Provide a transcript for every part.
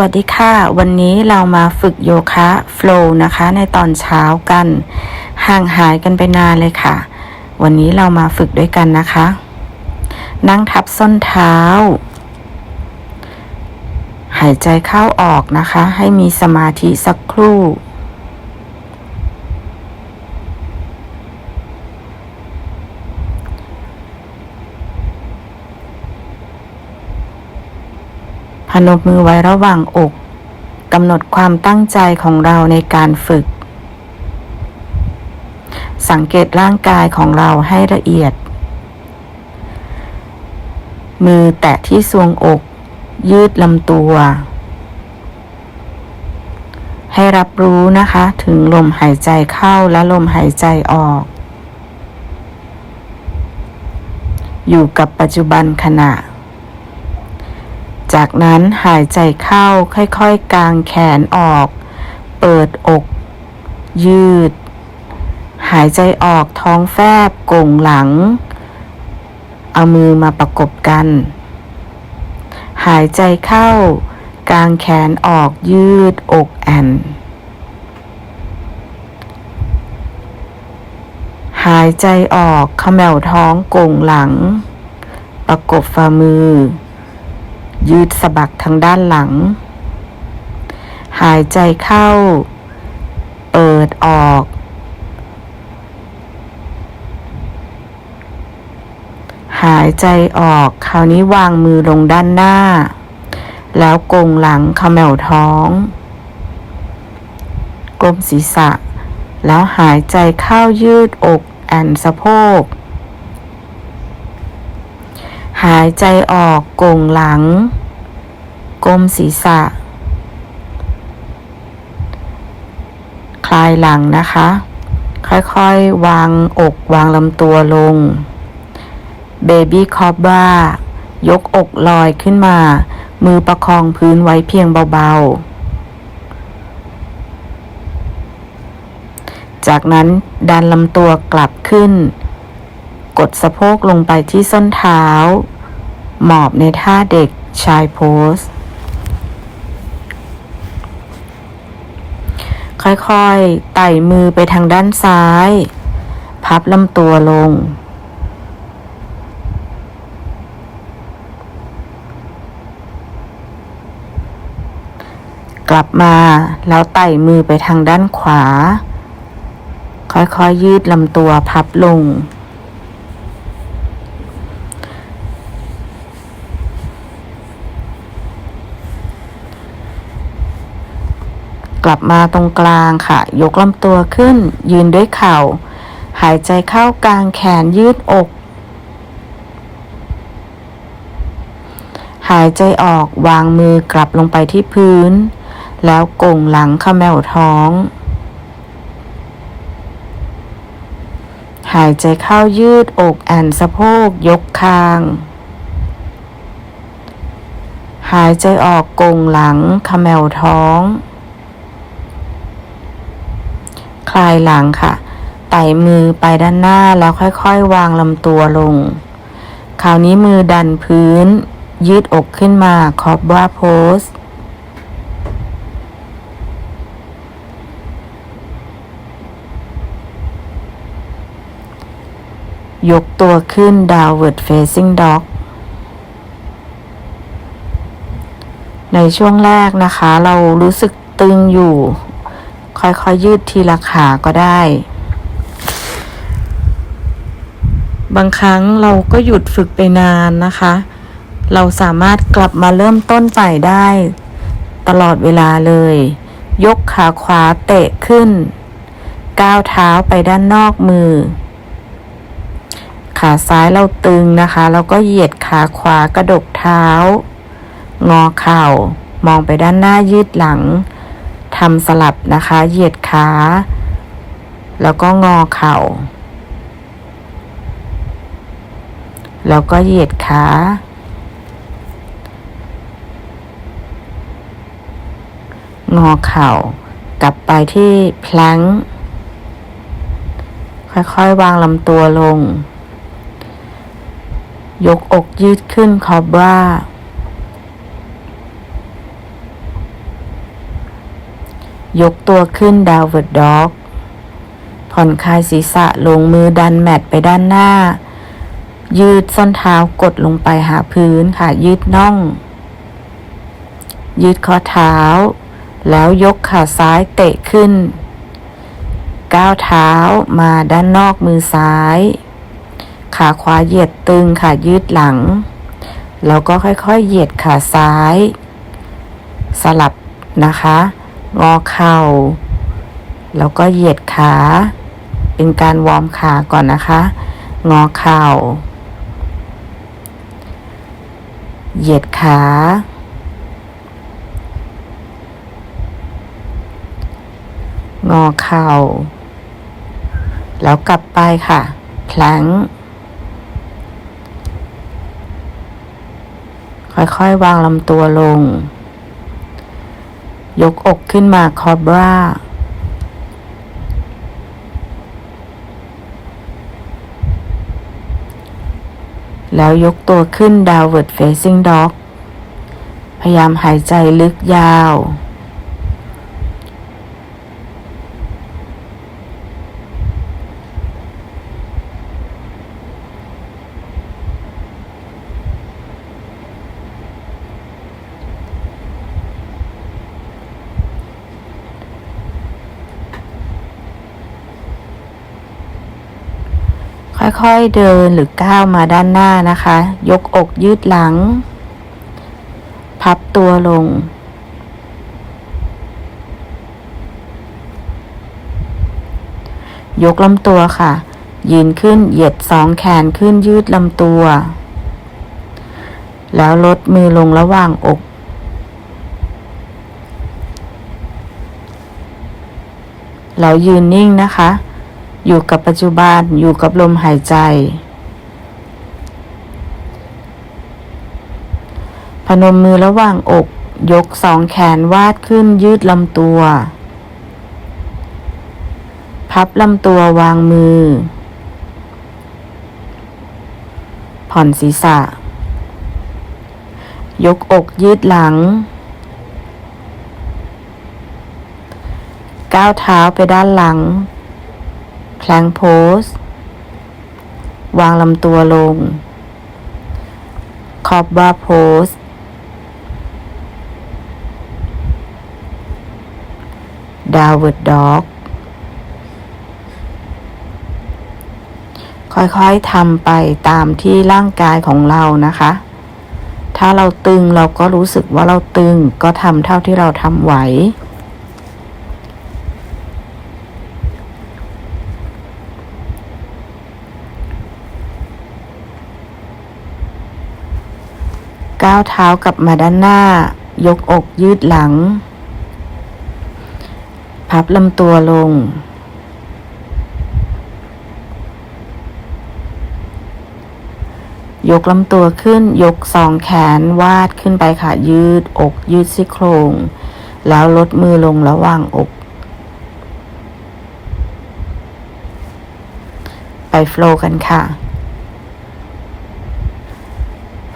วัสดีค่ะ วันนี้เรามาฝึกโยคะโฟล์นะคะ ในตอนเช้ากัน ห่างหายกันไปนานเลยค่ะ วันนี้เรามาฝึกด้วยกันนะคะ นั่งทับส้นเท้า หายใจเข้าออกนะคะ ให้มีสมาธิสักครู่ นมมือไว้ระหว่างอกกำหนดความตั้งใจของเราในการฝึก สังเกตร่างกายของเราให้ละเอียด มือแตะที่ทรวงอก ยืดลำตัว ให้รับรู้นะคะถึงลมหายใจเข้าและลมหายใจออก อยู่กับปัจจุบันขณะ จากนั้นหายใจเข้าค่อยๆ กางแขนออก เปิดอก ยืด หายใจออกท้องแฟบโก่งหลัง เอามือมาประกบกัน หายใจเข้า กางแขนออกยืดอกแอนหายใจออกเขมวท้องโก่งหลัง ประกบฝ่ามือ ยืดสะบักทางด้านหลัง หายใจเข้า เปิดออก หายใจออก คราวนี้วางมือลงด้านหน้า แล้วกงหลังขมวท้อง กลมศีรษะ แล้วหายใจเข้ายืดอกแอนสะโพก หายใจออกโก่งหลังก้มศีรษะ คลายหลังนะคะ ค่อยๆ วางอกวางลำตัวลง เบบี้คอบบ้ายกอกลอยขึ้นมา มือประคองพื้นไว้เพียงเบาๆ จากนั้นดันลำตัวกลับขึ้น กดสะโพกลงไปที่ส้นเท้า หมอบในท่าเด็กชายโพส ค่อยๆ ไต่มือไปทางด้านซ้าย พับลำตัวลง กลับมาแล้วไต่มือไปทางด้านขวา ค่อยๆยืดลำตัวพับลง กลับมาตรงกลางค่ะ ยกลำตัวขึ้น ยืนด้วยเข่า หายใจเข้ากลางแขนยืดอก หายใจออกวางมือกลับลงไปที่พื้น แล้วก่งหลังขมวท้อง หายใจเข้ายืดอกแอนสะโพกยกคางหายใจออกก่งหลังขมวท้อง ค ลายหลังค่ะ ไต่มือไปด้านหน้าแล้วค่อยๆ วางลำตัวลง คราวนี้มือดันพื้น ยืดอกขึ้นมาคอบว่าโพสยกตัวขึ้น downward facing dog ในช่วงแรกนะคะ เรารู้สึกตึงอยู่ ค่อยๆยยืดทีละขาก็ได้ บางครั้งเราก็หยุดฝึกไปนานนะคะ เราสามารถกลับมาเริ่มต้นใหม่ได้ ตลอดเวลาเลย ยกขาขวาเตะขึ้น ก้าวเท้าไปด้านนอกมือ ขาซ้ายเราตึงนะคะแล้วก็เหยียดขาขวากระดกเท้า งอเข่ามองไปด้านหน้ายืดหลังำสลับนะคะ เหยียดขา แล้วก็งอเข่า แล้วก็เหยียดขา งอเข่ากลับไปที่แพลงค่อยๆ วางลำตัวลง ยกอกยืดขึ้นคอบรา ยกตัวขึ้นดาวเวิร์ดด็อกผ่อนคลายศีรษะลงมือดันแมตไปด้านหน้า ยืดส้นเท้ากดลงไปหาพื้นค่ะ ยืดน่อง ยืดข้อเท้า แล้วยกขาซ้ายเตะขึ้น ก้าวเท้ามาด้านนอกมือซ้าย ขาขวาเหยียดตึงค่ะ ยืดหลัง แล้วก็ค่อยๆ เหยียดขาซ้าย สลับนะคะ งอเข่า แล้วก็เหยียดขา เป็นการวอร์มขาก่อนนะคะ งอเข่า เหยียดขา งอเข่า แล้วกลับไปค่ะแพลงก์ค่อยๆ วางลำตัวลง ยกอกขึ้นมาคอบรา แล้วยกตัวขึ้นดาวเวิร์ดเฟซิ่งด็อก พยายามหายใจลึกยาว ค่อยๆเดินหรือก้าวมาด้านหน้านะคะ ยกอกยืดหลัง พับตัวลง ยกลำตัวค่ะ ยืนขึ้นเหยียดสองแขนขึ้นยืดลำตัว แล้วลดมือลงระหว่างอกเรายืนนิ่งนะคะ อยู่กับปัจจุบันอยู่กับลมหายใจ พนมมือระหว่างอก ยกสองแขนวาดขึ้นยืดลำตัว พับลำตัววางมือ ผ่อนศีรษะ ยกอกยืดหลัง ก้าวเท้าไปด้านหลัง แพลงโพสวางลำตัวลง คอบบาโพสดาวเวิร์ดด็อกค่อยๆทำไปตามที่ร่างกายของเรานะคะ ถ้าเราตึงเราก็รู้สึกว่าเราตึงก็ทำเท่าที่เราทำไหวาวเท้ากลับมาด้านหน้า ยกอกยืดหลัง พับลำตัวลง ยกลำตัวขึ้น ยกสองแขนวาดขึ้นไปค่ะ ยืดอกยืดซี่โครง แล้วลดมือลงระหว่างอก ไปโฟล์กันค่ะ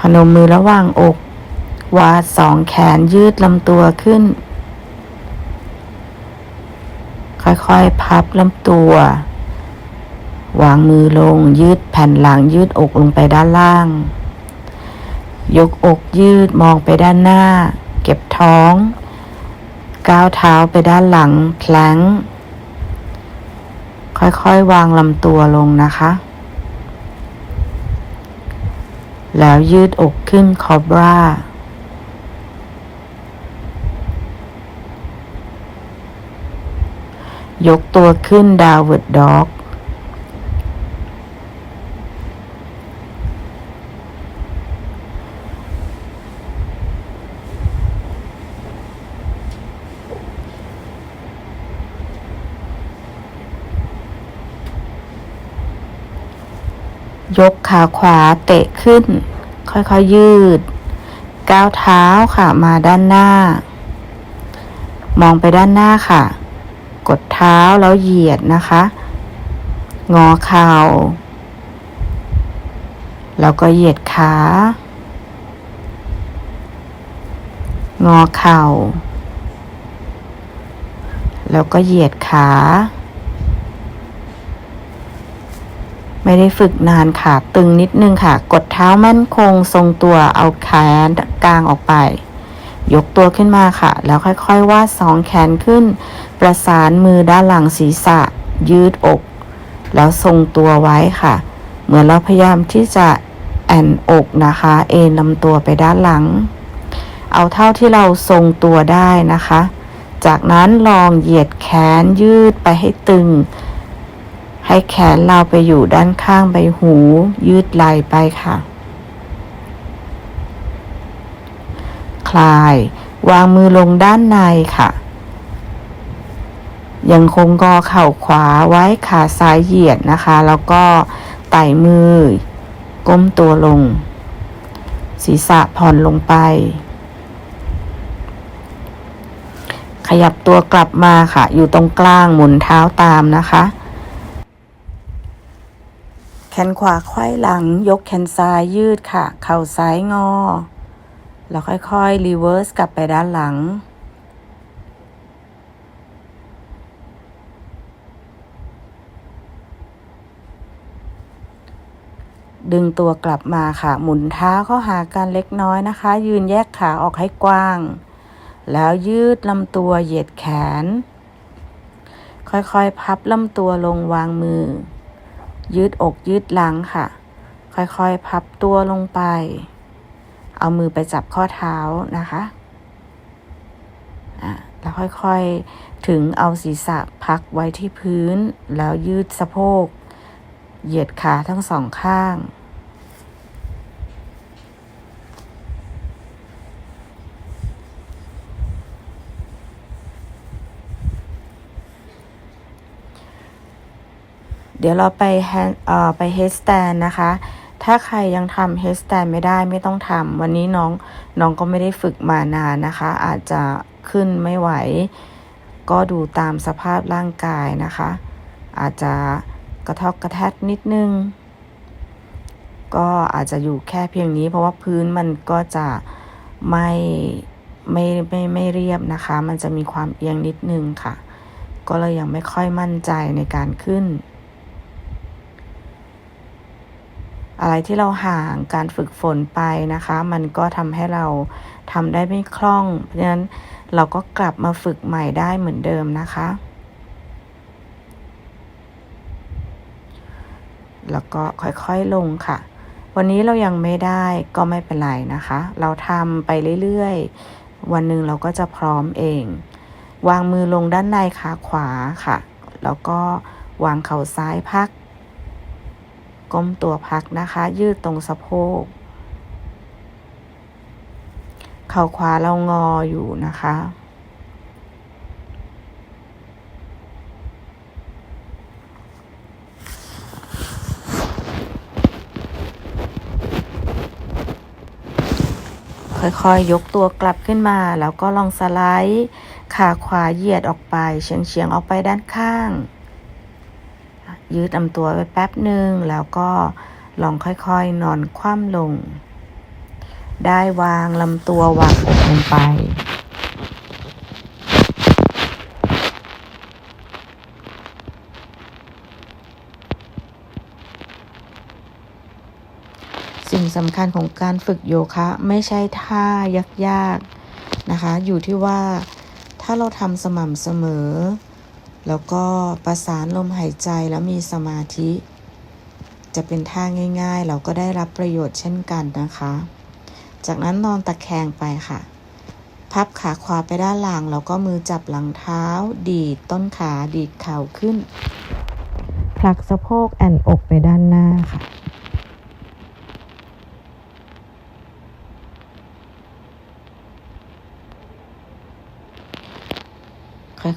พนมมือระหว่างอก วาดสองแขนยืดลำตัวขึ้น ค่อยๆ พับลำตัว วางมือลงยืดแผ่นหลังยืดอกลงไปด้านล่าง ยกอกยืดมองไปด้านหน้า เก็บท้อง ก้าวเท้าไปด้านหลังแพลงค่อยๆ วางลำตัวลงนะคะ แล้วยืดอกขึ้นคอบรายกตัวขึ้นดาวเวิร์ดด็อก ยกขาขวาเตะขึ้น ค่อยๆยืด ก้าวเท้าค่ะมาด้านหน้า มองไปด้านหน้าค่ะ กดเท้าแล้วเหยียดนะคะ งอเข่า แล้วก็เหยียดขา งอเข่า แล้วก็เหยียดขา ไม่ได้ฝึกนานค่ะ ตึงนิดนึงค่ะ กดเท้ามั่นคงทรงตัวเอาแขนกลางออกไป ยกตัวขึ้นมาค่ะ แล้วค่อยๆวาดสองแขนขึ้น ประสานมือด้านหลังศีรษะ ยืดอก แล้วทรงตัวไว้ค่ะ เหมือนเราพยายามที่จะแอนอกนะคะ เอนลำตัวไปด้านหลัง เอาเท่าที่เราทรงตัวได้นะคะ จากนั้นลองเหยียดแขนยืดไปให้ตึง ให้แขนเราไปอยู่ด้านข้างใบหู ยืดไหล่ไปค่ะ คลาย วางมือลงด้านในค่ะ ยังคงกอเข่าขวาไว้ขาซ้ายเหยียดนะคะ แล้วก็ไต่มือ ก้มตัวลง ศีรษะผ่อนลงไป ขยับตัวกลับมาค่ะ อยู่ตรงกลางหมุนเท้าตามนะคะ นขวาไขว้หลัง ยกแขนซ้ายยืดค่ะ เข่าซ้ายงอ แล้วค่อยๆรีเวิร์สกลับไปด้านหลัง ดึงตัวกลับมาค่ะ หมุนเท้าเข้าหากันเล็กน้อยนะคะ ยืนแยกขาออกให้กว้าง แล้วยืดลำตัวเหยียดแขน ค่อยๆ พับลำตัวลงวางมือ ยืดอกยืดหลังค่ะ ค่อยๆ พับตัวลงไป เอามือไปจับข้อเท้านะคะอะแล้วค่อยๆ ถึงเอาศีรษะพักไว้ที่พื้น แล้วยืดสะโพก เหยียดขาทั้งสองข้าง เดี๋ยวเราไปแฮนเอ่อไปเฮดสแตนนะคะ ถ้าใครยังทำเฮดสแตนไม่ได้ไม่ต้องทำวันนี้น้องน้องก็ไม่ได้ฝึกมานานนะคะ อาจจะขึ้นไม่ไหว ก็ดูตามสภาพร่างกายนะคะ อาจจะกระทอกกระแทกนิดนึง ก็อาจจะอยู่แค่เพียงนี้ เพราะว่าพื้นมันก็จะไม่ไม่ไม่ไม่เรียบนะคะ มันจะมีความเอียงนิดนึงค่ะ ก็เลยยังไม่ค่อยมั่นใจในการขึ้น อะไรที่เราห่างการฝึกฝนไปนะคะ มันก็ทำให้เราทำได้ไม่คล่อง เพราะฉะนั้นเราก็กลับมาฝึกใหม่ได้เหมือนเดิมนะคะ แล้วก็ค่อยๆลงค่ะ วันนี้เรายังไม่ได้ก็ไม่เป็นไรนะคะ เราทำไปเรื่อยๆ วันหนึ่งเราก็จะพร้อมเอง วางมือลงด้านในขาขวาค่ะ แล้วก็วางเข่าซ้ายพัก ก้มตัวพักนะคะ ยืดตรงสะโพก เข่าขวาเรางออยู่นะคะ ค่อยๆยยกตัวกลับขึ้นมา แล้วก็ลองสไลด์ ขาขวาเหยียดออกไป เฉียงๆ ออกไปด้านข้าง ยืดลำตัวไปแป๊บหนึ่งแล้วก็ลองค่อยๆนอนคว่ำลง ได้วางลำตัววางอกลงไป สิ่งสำคัญของการฝึกโยคะไม่ใช่ท่ายากๆนะคะ อยู่ที่ว่าถ้าเราทำสม่ำเสมอ แล้วก็ประสานลมหายใจแล้วมีสมาธิ จะเป็นท่าง่าย ๆ เราก็ได้รับประโยชน์เช่นกันนะคะ จากนั้นนอนตะแคงไปค่ะ พับขาขวาไปด้านหลังแล้วก็มือจับหลังเท้า ดีดต้นขาดีดเข่าขึ้น ผลักสะโพกแอนอกไปด้านหน้าค่ะ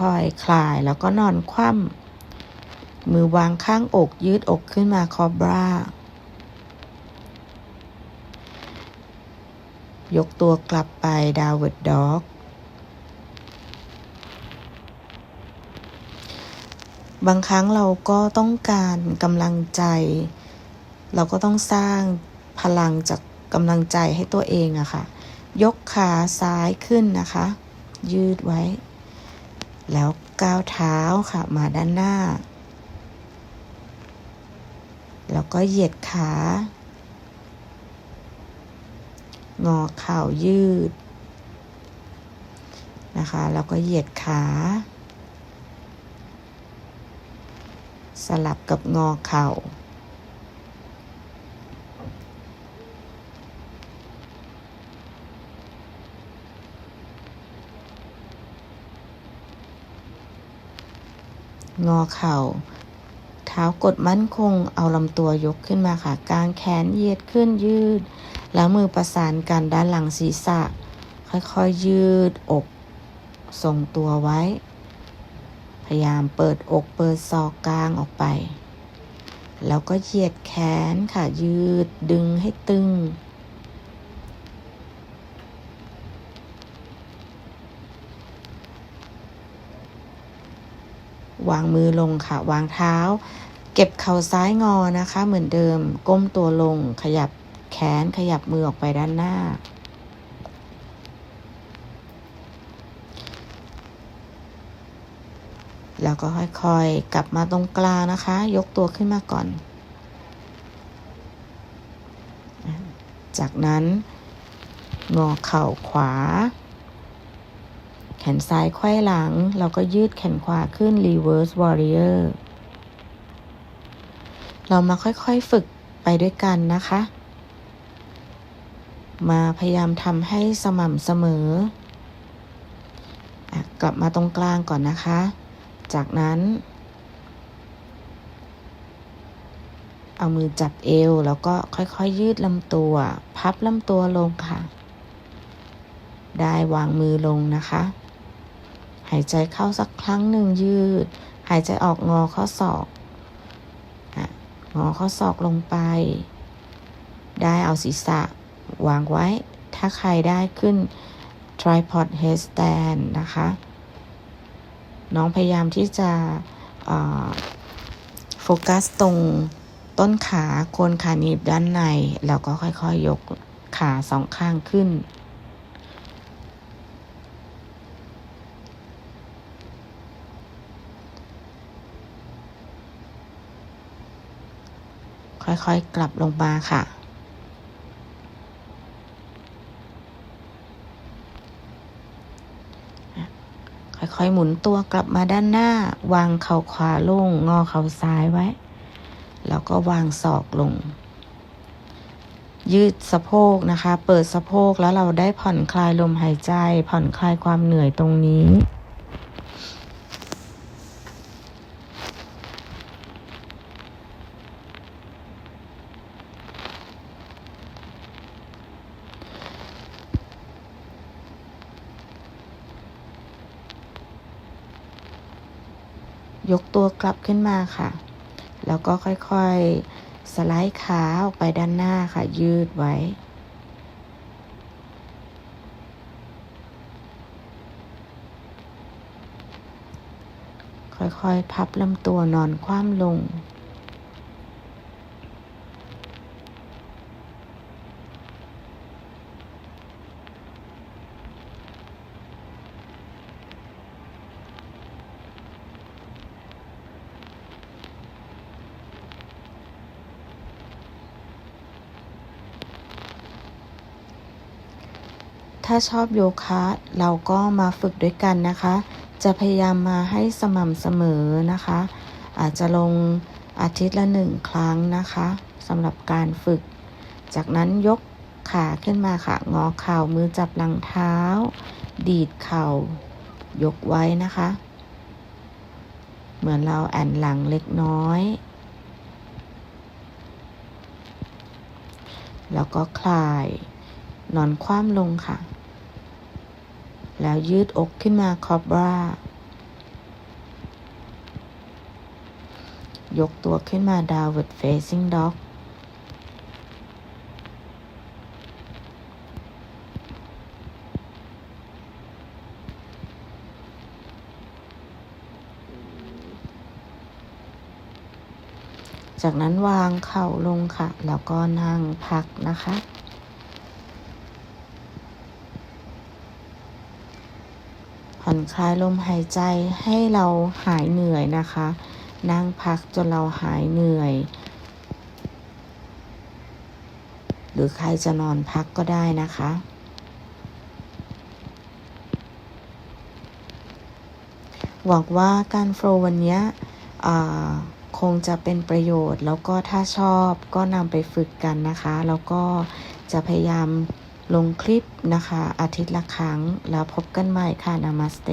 ค่อยๆคคลายแล้วก็นอนคว่ำมือวางข้างอกยืดอกขึ้นมาคอบรายกตัวกลับไปดาวเวิร์ดด็อกบางครั้งเราก็ต้องการกำลังใจ เราก็ต้องสร้างพลังจากกำลังใจให้ตัวเองอะค่ะ ยกขาซ้ายขึ้นนะคะ ยืดไว้ แล้วก้าวเท้าค่ะมาด้านหน้า แล้วก็เหยียดขา งอเข่ายืด นะคะ แล้วก็เหยียดขา สลับกับงอเข่า งอเข่า เท้ากดมั่นคง เอาลำตัวยกขึ้นมาค่ะกางแขนเหยียดขึ้นยืด แล้วมือประสานกันด้านหลังศีรษะ ค่อยๆยืดอกทรงตัวไว้ พยายามเปิดอกเปิดศอกกลางออกไป แล้วก็เหยียดแขนค่ะยืดดึงให้ตึง วางมือลงค่ะ วางเท้า เก็บเข่าซ้ายงอนะคะ เหมือนเดิม ก้มตัวลง ขยับแขน ขยับมือออกไปด้านหน้า แล้วก็ค่อยๆ กลับมาตรงกลางนะคะ ยกตัวขึ้นมาก่อน จากนั้น งอเข่าขวา ขนซ้ายไขว้หลัง เราก็ยืดแขนขวาขึ้น reverse warrior เรามาค่อยๆฝึกไปด้วยกันนะคะ มาพยายามทำให้สม่ำเสมอกลับมาตรงกลางก่อนนะคะ จากนั้น เอามือจับเอว แล้วก็ค่อยๆยืดลำตัว พับลำตัวลงค่ะ ได้วางมือลงนะคะ หายใจเข้าสักครั้งหนึ่งยืด หายใจออกงอข้อศอกอะงอข้อศอกลงไป ได้เอาศีรษะวางไว้ ถ้าใครได้ขึ้น tripod headstand นะคะ น้องพยายามที่จะโฟกัสตรงต้นขาโคนขาหนีบด้านใน แล้วก็ค่อยๆยยกขาสองข้างขึ้น ค่อยๆ กลับลงมาค่ะ ค่อยๆ หมุนตัวกลับมาด้านหน้า วางเข่าขวาลง งอเข่าซ้ายไว้ แล้วก็วางศอกลง ยืดสะโพกนะคะ เปิดสะโพกแล้วเราได้ผ่อนคลายลมหายใจ ผ่อนคลายความเหนื่อยตรงนี้ ตัวกลับขึ้นมาค่ะ แล้วก็ค่อยๆ สไลด์ขาออกไปด้านหน้าค่ะ ยืดไว้ ค่อยๆ พับลำตัวนอนคว่ำลง ถ้าชอบโยคะเราก็มาฝึกด้วยกันนะคะ จะพยายามมาให้สม่ำเสมอนะคะ อาจจะลงอาทิตย์ละหนึ่งครั้งนะคะสำหรับการฝึก จากนั้นยกขาขึ้นมาค่ะ งอเข่ามือจับหลังเท้า ดีดเข่ายกไว้นะคะ เหมือนเราแอนหลังเล็กน้อย แล้วก็คลาย นอนคว่ำลงค่ะ แล้วยืดอกขึ้นมาคอบรา ยกตัวขึ้นมา downward facing dog จากนั้นวางเข่าลงค่ะ แล้วก็นั่งพักนะคะ ผ่อนคลายลมหายใจให้เราหายเหนื่อยนะคะ นั่งพักจนเราหายเหนื่อย หรือใครจะนอนพักก็ได้นะคะหวังว่าการโฟลว์วันนี้คงจะเป็นประโยชน์ แล้วก็ถ้าชอบก็นำไปฝึกกันนะคะ แล้วก็จะพยายาม ลงคลิปนะคะ อาทิตย์ละครั้ง แล้วพบกันใหม่ค่ะนามาสเต